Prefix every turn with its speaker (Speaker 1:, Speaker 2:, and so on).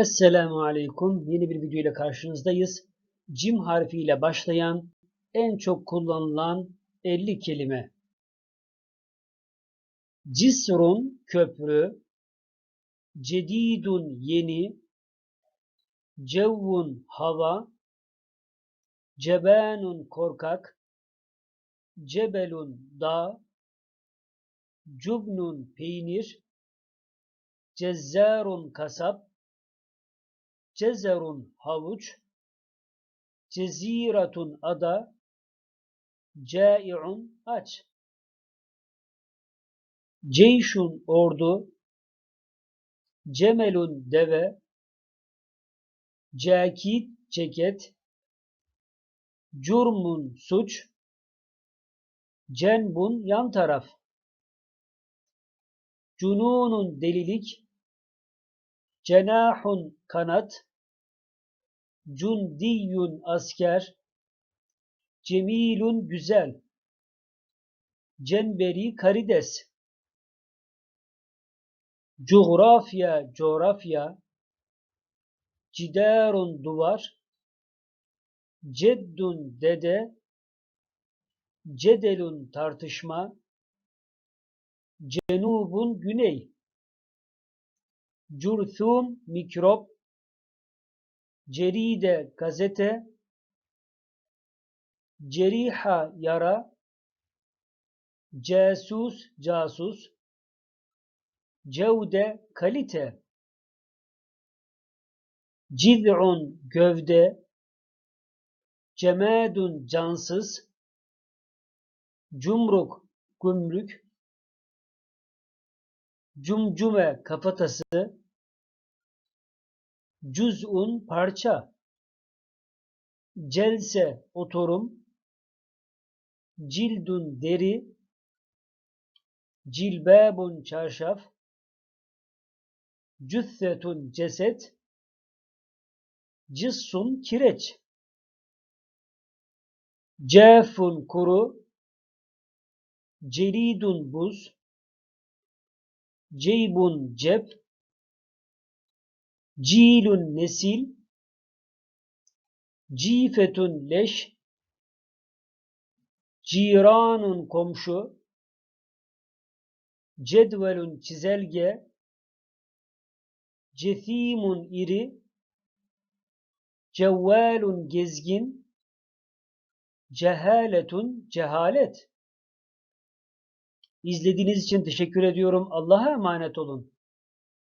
Speaker 1: Esselamu Aleyküm. Yeni bir video ile karşınızdayız. Cim harfiyle başlayan en çok kullanılan 50 kelime. Cisrun köprü, cedidun yeni, cevvun hava, cebanun korkak, cebelun dağ, cubnun peynir, cezzarun kasap, Cezerun havuç, ceziratun ada, cai'un aç. Ceyşun ordu, cemelun deve, cakit ceket, curmun suç, cenbun yan taraf, cununun delilik, cenahun kanat, Cundiyun asker, cemilun güzel, cenberi karides, coğrafya coğrafya, cidarun duvar, ceddun dede, cedelun tartışma, cenubun güney, curthum mikrop, ceride gazete, ceriha yara, casus casus, cevde kalite, cid'un gövde, cemedun cansız, cumruk gümrük, cumcume kafatası, cüz'un parça, celse oturum, cildun deri, cilbabun çarşaf, cüssetun ceset, cissun kireç, cefun kuru, celidun buz, ceybun cep, Cilun nesil, cifetun leş, ciranun komşu, cedvelun çizelge, cethimun iri, cevvalun gezgin, cehaletun cehalet. İzlediğiniz için teşekkür ediyorum. Allah'a emanet olun.